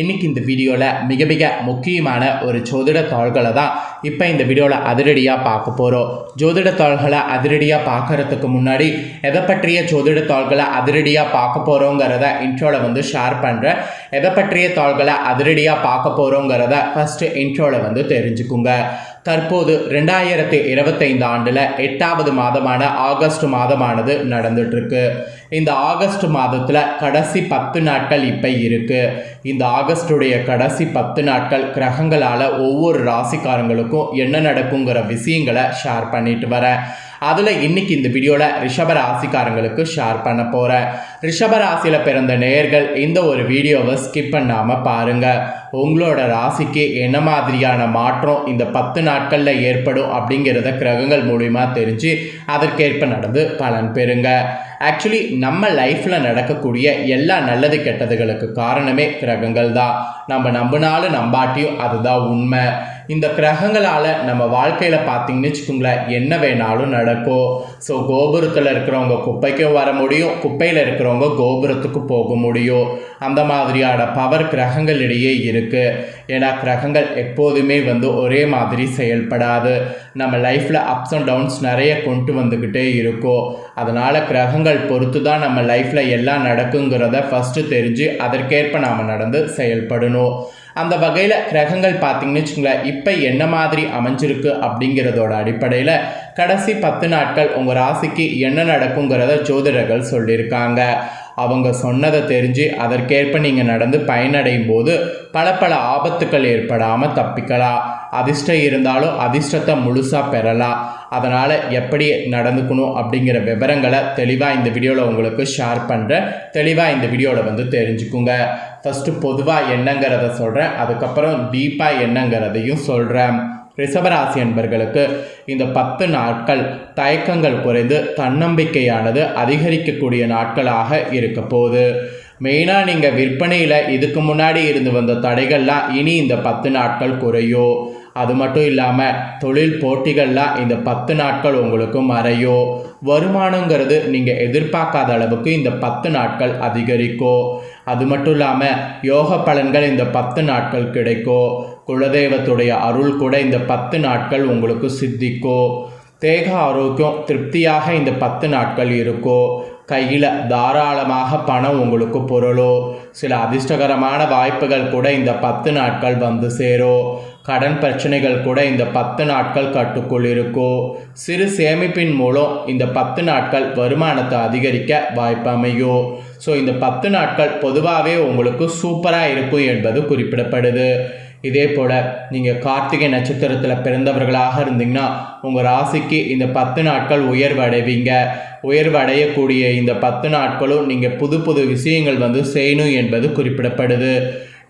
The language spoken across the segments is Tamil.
இன்னைக்கு இந்த வீடியோவில் மிக மிக முக்கியமான ஒரு ஜோதிட தாள்களை தான் இப்போ இந்த வீடியோவில் அதிரடியாக பார்க்க போகிறோம் ஜோதிட தாள்களை அதிரடியாக பார்க்கறதுக்கு முன்னாடி எதை பற்றிய ஜோதிட தாள்களை அதிரடியாக பார்க்க போகிறோங்கிறத இன்ட்ரோவில் வந்து ஷேர் பண்ணுறேன் எதை பற்றிய தாள்களை அதிரடியாக பார்க்க போகிறோங்கிறத ஃபஸ்ட்டு இன்ட்ரோவில் வந்து தெரிஞ்சுக்குங்க. தற்போது ரெண்டாயிரத்தி இருபத்தைந்து ஆண்டில் எட்டாவது மாதமான ஆகஸ்ட் மாதமானது நடந்துட்டுருக்கு இந்த ஆகஸ்ட் மாதத்தில் கடைசி பத்து நாட்கள் இப்போ இருக்குது இந்த ஆகஸ்டுடைய கடைசி பத்து நாட்கள் கிரகங்களால் ஒவ்வொரு ராசிக்காரங்களுக்கும் என்ன நடக்குங்கிற விஷயங்களை ஷேர் பண்ணிட்டு வரேன். அதில் இன்னைக்கு இந்த வீடியோவில் ரிஷப ராசிக்காரங்களுக்கு ஷேர் பண்ண போகிறேன் ரிஷப ராசியில் பிறந்த நேயர்கள் இந்த ஒரு வீடியோவை ஸ்கிப் பண்ணாமல் பாருங்கள் உங்களோட ராசிக்கு என்ன மாதிரியான மாற்றம் இந்த பத்து நாட்களில் ஏற்படும் அப்படிங்கிறத கிரகங்கள் மூலிமா தெரிஞ்சு அதற்கேற்ப நடந்து பலன் பெறுங்கள் ஆக்சுவலி நம்ம லைஃப்பில் நடக்கக்கூடிய எல்லா நல்லது கெட்டதுகளுக்கு காரணமே கிரகங்கள் தான். நம்ம நம்பினாலும் நம்பாட்டியும் அதுதான் உண்மை. இந்த கிரகங்களால் நம்ம வாழ்க்கையில் பார்த்தீங்கன்னு வச்சுக்கோங்களேன் என்ன வேணாலும் நடக்கும். ஸோ கோபுரத்தில் இருக்கிறவங்க குப்பைக்கும் வர முடியும். குப்பையில் இருக்கிறவங்க கோபுரத்துக்கு போக முடியும். அந்த மாதிரியான பவர் கிரகங்களிடையே இருக்குது ஏன்னா கிரகங்கள் எப்போதுமே வந்து ஒரே மாதிரி செயல்படாது. நம்ம லைஃப்பில் அப்ஸ் அண்ட் டவுன்ஸ் நிறைய கொண்டு வந்துக்கிட்டே இருக்கும். அதனால் கிரகங்கள் பொறுத்து தான் நம்ம லைஃப்பில் எல்லாம் நடக்குங்கிறத ஃபஸ்ட்டு தெரிஞ்சு அதற்கேற்ப நாம் நடந்து செயல்படணும். அந்த வகையில் கிரகங்கள் பார்த்தீங்கன்னு வச்சுங்களேன் இப்போ என்ன மாதிரி அமைஞ்சிருக்கு அப்படிங்கிறதோட அடிப்படையில் கடைசி பத்து நாட்கள் உங்கள் ராசிக்கு என்ன நடக்குங்கிறத ஜோதிடர்கள் சொல்லியிருக்காங்க. அவங்க சொன்னதை தெரிஞ்சு அதற்கேற்ப நீங்கள் நடந்து பயனடையும் போது பல பல ஆபத்துக்கள் ஏற்படாமல் தப்பிக்கலாம். அதிர்ஷ்டம் இருந்தாலும் அதிர்ஷ்டத்தை முழுசாக பெறலாம். அதனால் எப்படி நடந்துக்கணும் அப்படிங்கிற விவரங்களை தெளிவாக இந்த வீடியோவில் உங்களுக்கு ஷேர் பண்ணுறேன் தெளிவாக இந்த வீடியோவில் வந்து தெரிஞ்சுக்குங்க. ஃபஸ்ட்டு பொதுவாக என்னங்கிறத சொல்கிறேன் அதுக்கப்புறம் டீப்பாக என்னங்கிறதையும் சொல்கிறேன் ரிஷபராசி என்பர்களுக்கு இந்த பத்து நாட்கள் தயக்கங்கள் குறைந்து தன்னம்பிக்கையானது அதிகரிக்கக்கூடிய நாட்களாக இருக்க போகுது. மெயினாக நீங்கள் விற்பனையில் இதுக்கு முன்னாடி இருந்து வந்த தடைகள்லாம் இனி இந்த பத்து நாட்கள் குறையும். அது மட்டும் இல்லாமல் தொழில் போட்டிகள்லாம் இந்த பத்து நாட்கள் உங்களுக்கு மறையும் வருமானங்கிறது நீங்கள் எதிர்பார்க்காத அளவுக்கு இந்த பத்து நாட்கள் அதிகரிக்கும் அது மட்டும் இல்லாமல் யோக பலன்கள் இந்த பத்து நாட்கள் கிடைக்கும் குலதெய்வத்துடைய அருள் கூட இந்த பத்து நாட்கள் உங்களுக்கு சித்திக்கும் தேக ஆரோக்கியம் திருப்தியாக இந்த பத்து நாட்கள் இருக்கும் கையில் தாராளமாக பணம் உங்களுக்கு பொருளோ சில அதிர்ஷ்டகரமான வாய்ப்புகள் கூட இந்த பத்து நாட்கள் வந்து சேரும் கடன் பிரச்சனைகள் கூட இந்த பத்து நாட்கள் கட்டுக்குள் இருக்கோ சிறு சேமிப்பின் மூலம் இந்த பத்து நாட்கள் வருமானத்தை அதிகரிக்க வாய்ப்பு அமையும் ஸோ இந்த பத்து நாட்கள் பொதுவாகவே உங்களுக்கு சூப்பராக இருக்கும் என்பது குறிப்பிடப்படுது. இதே போல் நீங்கள் கார்த்திகை நட்சத்திரத்தில் பிறந்தவர்களாக இருந்தீங்கன்னா உங்கள் ராசிக்கு இந்த பத்து நாட்கள் உயர்வு அடைவீங்க உயர்வு அடையக்கூடிய இந்த பத்து நாட்களும் நீங்கள் புது புது விஷயங்கள் வந்து செய்யணும் என்பது குறிப்பிடப்படுது.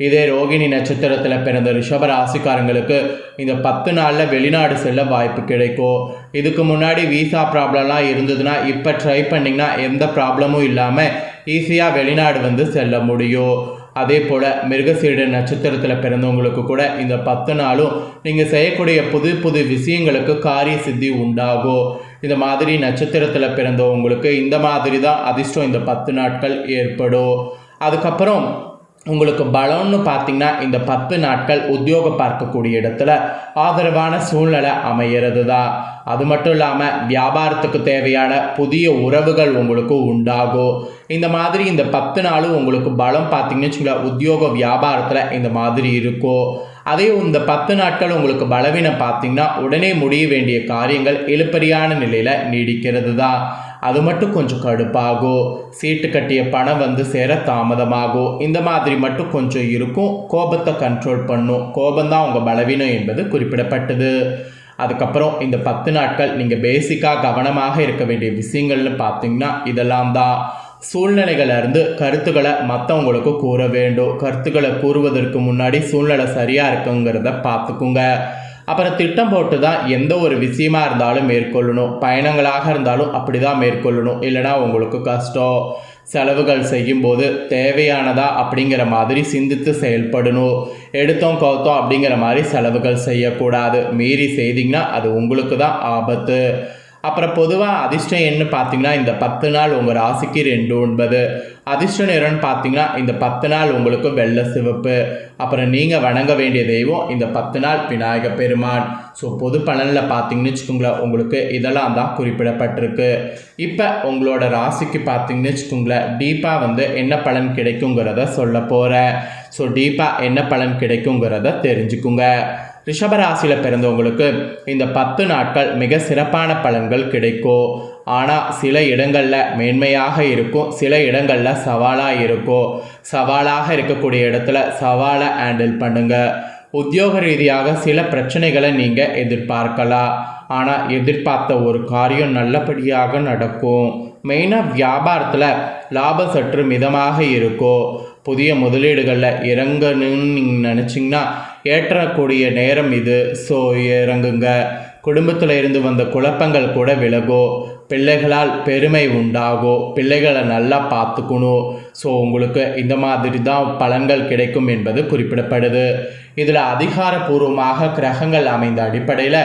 இதே ரோகிணி நட்சத்திரத்தில் பிறந்த ரிஷப ராசிக்காரங்களுக்கு இந்த பத்து நாளில் வெளிநாடு செல்ல வாய்ப்பு கிடைக்கும். இதுக்கு முன்னாடி விசா ப்ராப்ளம்லாம் இருந்ததுன்னா இப்போ ட்ரை பண்ணிங்கன்னா எந்த ப்ராப்ளமும் இல்லாமல் ஈஸியாக வெளிநாடு வந்து செல்ல முடியும். அதே போல் மிருகசீட நட்சத்திரத்தில் பிறந்தவங்களுக்கு கூட இந்த பத்து நாளும் நீங்கள் செய்யக்கூடிய புது புது விஷயங்களுக்கு காரிய சித்தி உண்டாகும். இந்த மாதிரி நட்சத்திரத்தில் பிறந்தவங்களுக்கு இந்த மாதிரி தான் அதிர்ஷ்டம் இந்த பத்து நாட்கள் ஏற்படும். அதுக்கப்புறம் உங்களுக்கு பலம்னு பார்த்தீங்கன்னா இந்த பத்து நாட்கள் உத்தியோகம் பார்க்கக்கூடிய இடத்துல ஆதரவான சூழ்நிலை அமையிறது தான் அது மட்டும் இல்லாமல் வியாபாரத்துக்கு தேவையான புதிய உறவுகள் உங்களுக்கு உண்டாகும். இந்த மாதிரி இந்த பத்து நாளும் உங்களுக்கு பலம் பார்த்தீங்கன்னு வச்சுக்கோங்களேன் உத்தியோக வியாபாரத்தில் இந்த மாதிரி இருக்கும். அதே இந்த பத்து நாட்கள் உங்களுக்கு பலவீனம் பார்த்தீங்கன்னா உடனே முடிய வேண்டிய காரியங்கள் இழுப்பறியான நிலையில் நீடிக்கிறது தான் அது மட்டும் கொஞ்சம் கடுப்பாகும் சீட்டு கட்டிய பணம் வந்து சேர தாமதமாகும் இந்த மாதிரி மட்டும் கொஞ்சம் இருக்கும். கோபத்தை கண்ட்ரோல் பண்ணும். கோபம்தான் உங்கள் பலவீனம் என்பது குறிப்பிடப்பட்டது. அதுக்கப்புறம் இந்த பத்து நாட்கள் நீங்கள் பேசிக்காக கவனமாக இருக்க வேண்டிய விஷயங்கள்னு பார்த்தீங்கன்னா இதெல்லாம் தான். சூழ்நிலைகளிலிருந்து கருத்துக்களை மற்றவங்களுக்கு கூற வேண்டும். கருத்துக்களை கூறுவதற்கு முன்னாடி சூழ்நிலை சரியாக இருக்குங்கிறத பார்த்துக்குங்க அப்புறம் திட்டம் போட்டு தான் எந்த ஒரு விஷயமா இருந்தாலும் மேற்கொள்ளணும். பயணங்களாக இருந்தாலும் அப்படி தான் மேற்கொள்ளணும். இல்லைனா உங்களுக்கு கஷ்டம். செலவுகள் செய்யும்போது தேவையானதா அப்படிங்கிற மாதிரி சிந்தித்து செயல்படணும். எடுத்தோம் கவுத்தோம் அப்படிங்கிற மாதிரி செலவுகள் செய்யக்கூடாது. மீறி செய்தீங்கன்னா அது உங்களுக்கு தான் ஆபத்து. அப்புறம் பொதுவாக அதிர்ஷ்டம் என்ன பார்த்தீங்கன்னா இந்த பத்து நாள் உங்கள் ராசிக்கு ரெண்டு ஒன்பது. அதிர்ஷ்ட நிறம்னு பார்த்தீங்கன்னா இந்த பத்து நாள் உங்களுக்கு வெள்ளை சிவப்பு அப்புறம் நீங்கள் வணங்க வேண்டிய தெய்வம் இந்த பத்து நாள் விநாயக பெருமான். ஸோ பொது பலனில் பார்த்தீங்கன்னு வச்சுக்கோங்களேன் உங்களுக்கு இதெல்லாம் தான் குறிப்பிடப்பட்டிருக்கு. இப்போ உங்களோட ராசிக்கு பார்த்தீங்கன்னு வச்சுக்கோங்களேன் டீப்பாக வந்து என்ன பலன் கிடைக்குங்கிறத சொல்ல போகிறேன் ஸோ டீப்பாக என்ன பலன் கிடைக்குங்கிறத தெரிஞ்சுக்குங்க. ரிஷபராசியில் பிறந்தவங்களுக்கு இந்த பத்து நாட்கள் மிக சிறப்பான பலன்கள் கிடைக்கும். ஆனால் சில இடங்களில் மேன்மையாக இருக்கும் சில இடங்களில் சவாலாக இருக்கும். சவாலாக இருக்கக்கூடிய இடத்துல சவாலை ஹேண்டில் பண்ணுங்கள் உத்தியோக ரீதியாக சில பிரச்சனைகளை நீங்கள் எதிர்பார்க்கலாம். ஆனால் எதிர்பார்த்த ஒரு காரியம் நல்லபடியாக நடக்கும். மெயினாக வியாபாரத்தில் லாபம் சற்று மிதமாக இருக்கும். புதிய முதலீடுகளில் இறங்கணும்னு நீங்கள் நினச்சிங்கன்னா ஏற்றக்கூடிய நேரம் இது. ஸோ இறங்குங்க. குடும்பத்தில் இருந்து வந்த குழப்பங்கள் கூட விலகும். பிள்ளைகளால் பெருமை உண்டாகும் பிள்ளைகளை நல்லா பார்த்துக்கணும். ஸோ உங்களுக்கு இந்த மாதிரி தான் பலன்கள் கிடைக்கும் என்பது குறிப்பிடப்படுது. இதில் அதிகாரப்பூர்வமாக கிரகங்கள் அமைந்த அடிப்படையில்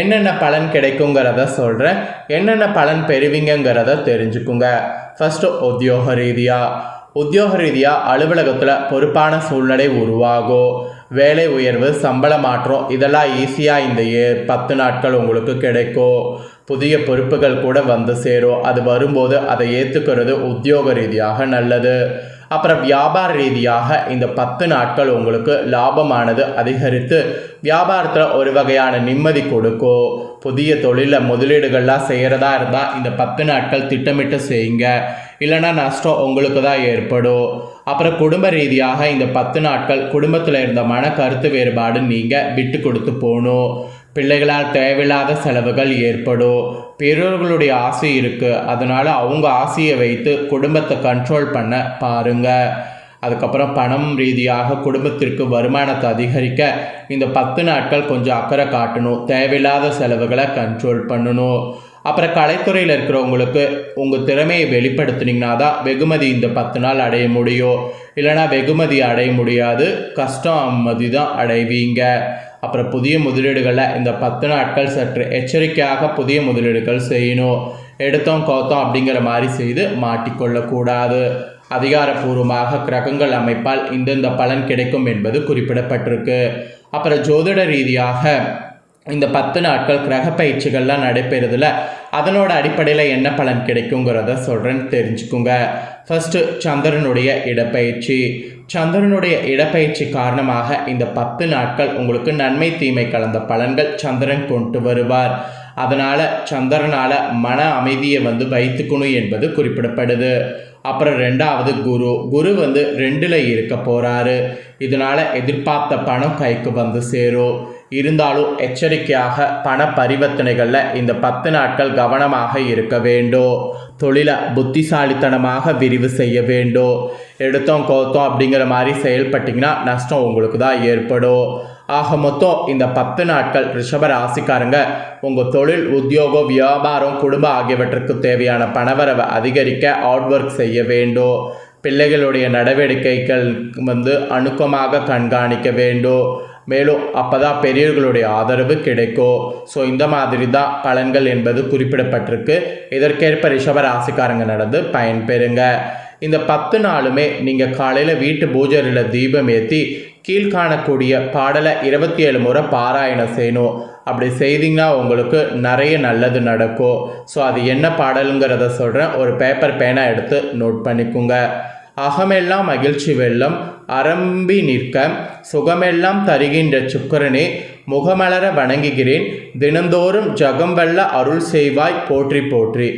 என்னென்ன பலன் கிடைக்குங்கிறத சொல்கிறேன் என்னென்ன பலன் பெறுவீங்கங்கிறத தெரிஞ்சுக்குங்க. ஃபஸ்ட்டு உத்தியோக ரீதியாக உத்தியோக ரீதியாக அலுவலகத்தில் பொறுப்பான சூழ்நிலை உருவாகும் வேலை உயர்வு சம்பள மாற்றம் இதெல்லாம் ஈஸியாக இந்த ஏ பத்து நாட்கள் உங்களுக்கு கிடைக்கும். புதிய பொறுப்புகள் கூட வந்து சேரும். அது வரும்போது அதை ஏற்றுக்கிறது உத்தியோக ரீதியாக நல்லது. அப்புறம் வியாபார ரீதியாக இந்த பத்து நாட்கள் உங்களுக்கு லாபமானது அதிகரித்து வியாபாரத்தில் ஒரு வகையான நிம்மதி கொடுக்கும் புதிய தொழிலில் முதலீடுகள்லாம் செய்கிறதா இருந்தால் இந்த பத்து நாட்கள் திட்டமிட்டு செய்யுங்க. இல்லைன்னா நஷ்டம் உங்களுக்கு தான் ஏற்படும். அப்புறம் குடும்ப ரீதியாக இந்த பத்து நாட்கள் குடும்பத்தில் இருந்த மன கருத்து வேறுபாடு நீங்கள் விட்டு கொடுத்து போகணும். பிள்ளைகளால் தேவையில்லாத செலவுகள் ஏற்படும். பெரியோர்களுடைய ஆசை இருக்குது அதனால் அவங்க ஆசையை வைத்து குடும்பத்தை கண்ட்ரோல் பண்ண பாருங்கள் அதுக்கப்புறம் பணம் ரீதியாக குடும்பத்திற்கு வருமானத்தை அதிகரிக்க இந்த பத்து நாட்கள் கொஞ்சம் அக்கறை காட்டணும். தேவையில்லாத செலவுகளை கண்ட்ரோல் பண்ணணும். அப்புறம் கலைத்துறையில் இருக்கிறவங்களுக்கு உங்கள் திறமையை வெளிப்படுத்தினீங்கன்னா தான் வெகுமதி இந்த பத்து நாள் அடைய முடியும். இல்லைனா வெகுமதி அடைய முடியாது. கஷ்டம் அம்மதி தான் அடைவீங்க. அப்புறம் புதிய முதலீடுகளை இந்த பத்து நாட்கள் சற்று எச்சரிக்கையாக புதிய முதலீடுகள் செய்யணும். எடுத்தோம் கோத்தோம் அப்படிங்கிற மாதிரி செய்து மாட்டிக்கொள்ளக்கூடாது. அதிகாரப்பூர்வமாக கிரகங்கள் அமைப்பால் இந்தந்த பலன் கிடைக்கும் என்பது குறிப்பிடப்பட்டிருக்கு. அப்புறம் ஜோதிட ரீதியாக இந்த பத்து நாட்கள் கிரக பயிற்சிகள்லாம் நடைபெறுதில் அதனோட அடிப்படையில் என்ன பலன் கிடைக்குங்கிறத சொல்கிறேன்னு தெரிஞ்சுக்குங்க. ஃபஸ்ட்டு சந்திரனுடைய இடப்பயிற்சி. சந்திரனுடைய இடப்பயிற்சி காரணமாக இந்த பத்து நாட்கள் உங்களுக்கு நன்மை தீமை கலந்த பலன்கள் சந்திரன் கொண்டு வருவார். அதனால் சந்திரனால் மன அமைதியை வந்து வைத்துக்கணும் என்பது குறிப்பிடப்படுது. அப்புறம் ரெண்டாவது குரு. குரு வந்து ரெண்டில் இருக்க போகிறாரு இதனால் எதிர்பார்த்த பணம் கைக்கு வந்து சேரும். இருந்தாலும் எச்சரிக்கையாக பண பரிவர்த்தனைகளில் இந்த பத்து நாட்கள் கவனமாக இருக்க வேண்டும் தொழிலை புத்திசாலித்தனமாக விரிவு செய்ய வேண்டும் எடுத்தோம் கோத்தோம் அப்படிங்கிற மாதிரி செயல்பட்டிங்கன்னா நஷ்டம் உங்களுக்கு தான் ஏற்படும். ஆக மொத்தம் இந்த பத்து நாட்கள் ரிஷப ராசிக்காரங்க உங்கள் தொழில் உத்தியோகம் வியாபாரம் குடும்பம் ஆகியவற்றுக்கு தேவையான பணவரவை அதிகரிக்க ஹார்ட் ஒர்க் செய்ய வேண்டும் பிள்ளைகளுடைய நடவடிக்கைகள் வந்து அணுக்கமாக கண்காணிக்க வேண்டும் மேலும் அப்போ தான் பெரியவர்களுடைய ஆதரவு கிடைக்கும். ஸோ இந்த மாதிரி தான் பலன்கள் என்பது குறிப்பிடப்பட்டிருக்கு. இதற்கேற்ப ரிஷப ராசிக்காரங்க நடந்து பயன்பெறுங்க. இந்த பத்து நாளுமே நீங்கள் காலையில் வீட்டு பூஜரில் தீபம் ஏற்றி கீழ்காணக்கூடிய பாடலை இருபத்தி ஏழு முறை பாராயணம் செய்யணும். அப்படி செய்தீங்கன்னா உங்களுக்கு நிறைய நல்லது நடக்கும். ஸோ அது என்ன பாடலுங்கிறத சொல்கிறேன் ஒரு பேப்பர் பேனாக எடுத்து நோட் பண்ணிக்கோங்க. அகமெல்லாம் மகிழ்ச்சி வெள்ளம் அரம்பி நிற்க சுகமெல்லாம் தருகின்ற சுக்கரனே முகமலர வணங்குகிறேன். தினந்தோறும் ஜகம்பல்ல அருள் செய்வாய் போற்றி போற்றி.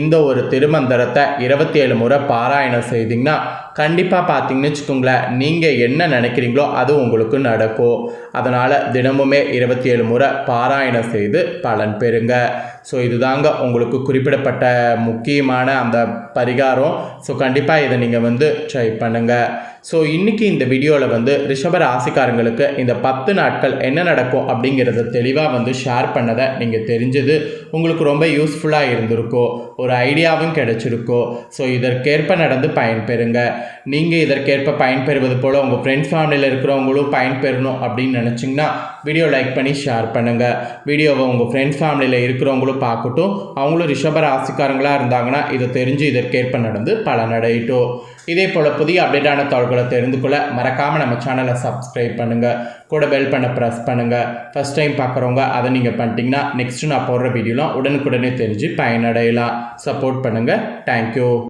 இந்த ஒரு திருமந்திரத்தை இருபத்தி ஏழு முறை பாராயணம் செய்தீங்கன்னா கண்டிப்பாக பார்த்தீங்கன்னு வச்சுக்கோங்களேன் நீங்கள் என்ன நினைக்கிறீங்களோ அது உங்களுக்கு நடக்கும். அதனால் தினமுமே இருபத்தி ஏழு முறை பாராயணம் செய்து பலன் பெறுங்க. ஸோ இதுதாங்க உங்களுக்கு குறிப்பிடப்பட்ட முக்கியமான அந்த பரிகாரம். ஸோ கண்டிப்பாக இதை நீங்கள் வந்து ட்ரை பண்ணுங்கள் ஸோ இன்றைக்கி இந்த வீடியோவில் வந்து ரிஷப ராசிக்காரங்களுக்கு இந்த பத்து நாட்கள் என்ன நடக்கும் அப்படிங்கிறத தெளிவாக வந்து ஷேர் பண்ணதை நீங்கள் தெரிஞ்சது உங்களுக்கு ரொம்ப யூஸ்ஃபுல்லாக இருந்திருக்கோ ஒரு ஐடியாவும் கிடைச்சிருக்கோ. ஸோ இதற்கேற்ப நடந்து பயன்பெறுங்க. நீங்கள் இதற்கேற்ப பயன்பெறுவது போல் உங்கள் ஃப்ரெண்ட்ஸ் ஃபேமிலியில் இருக்கிறவங்களும் பயன்பெறணும் அப்படின்னு நினச்சிங்கன்னா வீடியோ லைக் பண்ணி ஷேர் பண்ணுங்கள் வீடியோவை உங்கள் ஃப்ரெண்ட்ஸ் ஃபேமிலியில் இருக்கிறவங்களும் பார்க்கட்டும். அவங்களும் ரிஷப ராசிக்காரங்களாக இருந்தாங்கன்னா இதை தெரிஞ்சு இதற்கேற்ப நடந்து பலனடையட்டும் இதே போல் புதிய அப்டேட்டான தகவல்களை தெரிந்து கொள்ள மறக்காமல் நம்ம சேனலை சப்ஸ்கிரைப் பண்ணுங்கள் கூட பெல் பண்ண ப்ரெஸ் பண்ணுங்கள் ஃபஸ்ட் டைம் பார்க்குறவங்க அதை நீங்கள் பண்ணிட்டீங்கன்னா நெக்ஸ்ட்டு நான் போடுற வீடியோலாம் உடனுக்குடனே தெரிஞ்சு பயனடையலாம். சப்போர்ட் பண்ணுங்கள் தேங்க்யூ